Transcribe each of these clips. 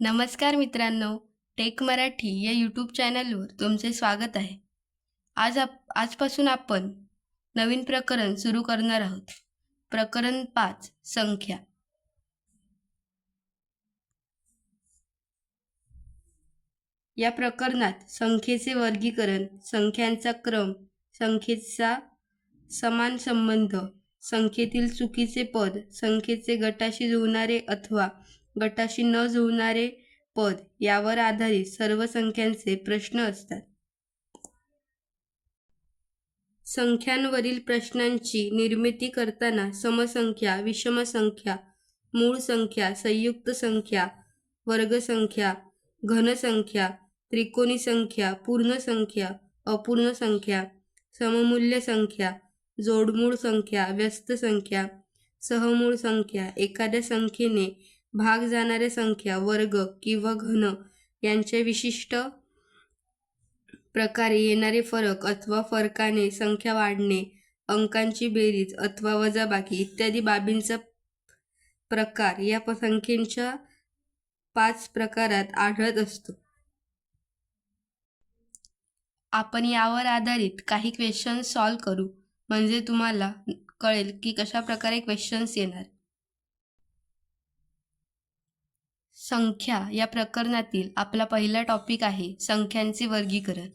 नमस्कार मित्रांनो टेक मराठी या यूट्यूब चॅनलवर तुमचे स्वागत आहे. आज आप आजपासून आपण नवीन प्रकरण सुरू करणार आहोत. प्रकरण पाच संख्या. या प्रकरणात संख्येचे वर्गीकरण संख्यांचा क्रम संख्येचा समान संबंध संख्येतील चुकीचे पद संख्येचे गटाशी जुळणारे अथवा गटाशी न जुळणारे पद यावर आधारित सर्व संख्यांचे प्रश्न असतात. संख्यांवरील प्रश्नांची निर्मिती करताना समसंख्या विषमसंख्या मूळ संख्या संयुक्त संख्या वर्गसंख्या घनसंख्या त्रिकोणी संख्या पूर्ण संख्या अपूर्ण संख्या सममूल्य संख्या जोडमूळ संख्या व्यस्त संख्या सहमूळ संख्या एखाद्या संख्येने भाग जाणाऱ्या संख्या वर्ग किंवा घन यांचे विशिष्ट प्रकारे येणारे फरक अथवा फरकाने संख्या वाढणे अंकांची बेरीज अथवा वजाबाकी इत्यादी बाबींचा प्रकार या संख्येच्या पाच प्रकारात आढळत असतो. आपण यावर आधारित काही क्वेश्चन सॉल्व करू. म्हणजे तुम्हाला कळेल की कशा प्रकारे क्वेश्चन्स येणार. संख्या या प्रकरणातील आपला पहिला टॉपिक आहे संख्यांचे वर्गीकरण.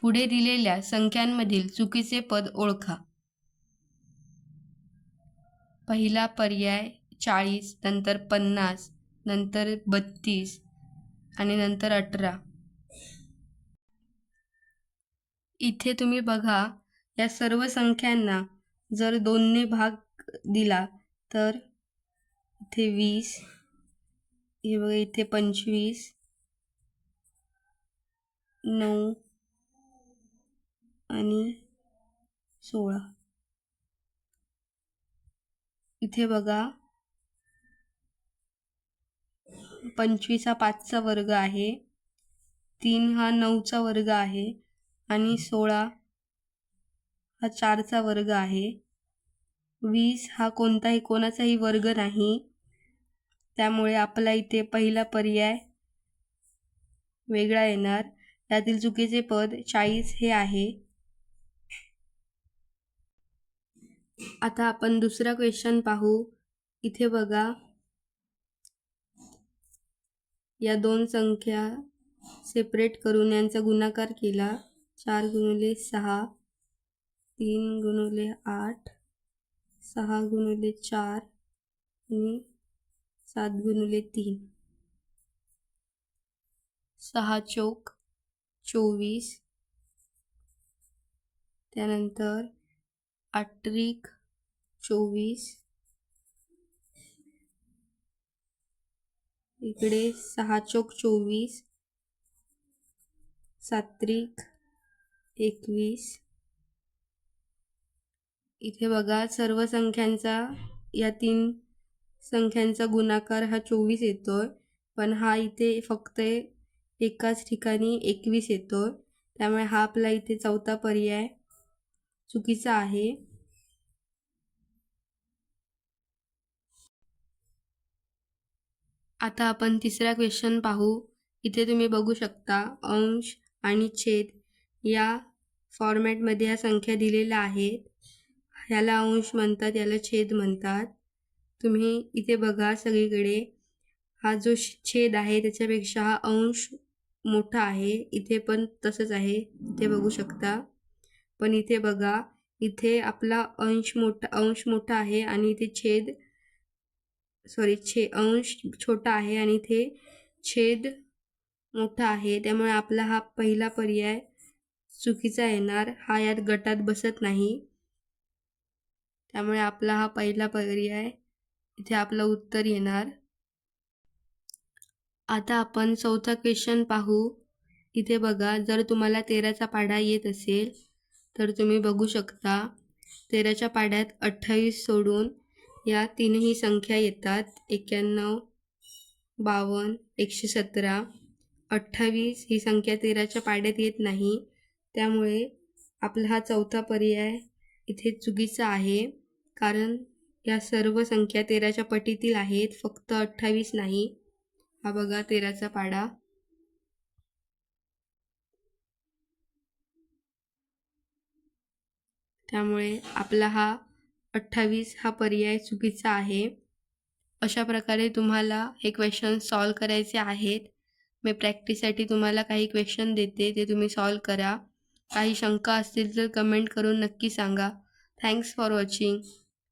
पुढे दिलेल्या संख्यांमधील चुकीचे पद ओळखा. पहिला पर्याय चाळीस नंतर पन्नास नंतर बत्तीस आणि नंतर अठरा. इथे तुम्ही बघा या सर्व संख्यांना जर दोनने भाग दिला तर इथे वीस हे बघा इथे पंचवीस. नऊ. आणि सोळा. इथे बघा पंचवीस हा पाचचा वर्ग आहे. तीन हा नऊचा वर्ग आहे. आणि सोळा हा चारचा वर्ग आहे. वीस हा कोणताही कोणाचाही वर्ग नाही. त्यामुळे आपला इथे पहिला पर्याय वेगळा येणार. त्यातील चुकीचे पद चाळीस हे आहे. आता आपण दुसरा क्वेश्चन पाहू. इथे बघा. या दोन संख्या सेपरेट करून यांचा गुणाकार केला. चार गुणिले सहा तीन गुणिले आठ सहा गुणिले चार आणि सात गुणिले तीन. सहा चौक चोवीस. त्यानंतर आट्रिक चोवीस. इकडे सहा चौक चोवीस. सात्रिक एकवीस. इथे बघा सर्व संख्यांचा या तीन संख्यांचा गुणाकार हा चोवीस येतो आहे पण हा इथे फक्त एकाच ठिकाणी एकवीस येतो आहे त्यामुळे हा आपला इथे चौथा पर्याय चुकीचा आहे. आता आपण तिसरा क्वेश्चन पाहू. इथे तुम्ही बघू शकता अंश आणि छेद या फॉर्मॅटमध्ये या संख्या दिलेल्या आहेत ह्याला अंश म्हणतात याला छेद म्हणतात. तुम्ही इथे बघा सगळीकडे. हा जो छेद आहे त्याच्यापेक्षा हा अंश मोठा आहे. इथे पण तसंच आहे. इथे बघू शकता. पण इथे बघा इथे आपला अंश मोठा अंश मोठा आहे आणि इथे छेद सॉरी छे अंश छोटा आहे आणि इथे छेद मोठा आहे. त्यामुळे आपला हा पहिला पर्याय चुकीचा येणार. हा यात गटात बसत नाही. त्यामुळे आपला हा पहिला पर्याय इथे आपलं उत्तर येणार. आता आपण चौथा क्वेश्चन पाहू. इथे बघा जर तुम्हाला तेराचा पाढा येत असेल तर तुम्ही बघू शकता. तेराच्या पाढ्यात अठ्ठावीस सोडून या तीनही संख्या येतात. एक्क्याण्णव बावन्न एकशे सतरा. अठ्ठावीस ही संख्या तेराच्या पाड्यात येत नाही. त्यामुळे आपला हा चौथा पर्याय इथे चुकीचा आहे. कारण या सर्व संख्या तेराच्या पटीतील आहेत. फक्त अठ्ठावीस नाही. हा बघा तेराचा पाडा. त्यामुळे आपला हा अठ्ठावीस हा पर्याय चुकीचा आहे. अशा प्रकारे तुम्हाला हे क्वेश्चन सॉल्व करायचे आहेत. मी प्रॅक्टिससाठी तुम्हाला काही क्वेश्चन देते ते तुम्ही सॉल्व करा. काही शंका असतील तर कमेंट करून नक्की सांगा. Thanks for watching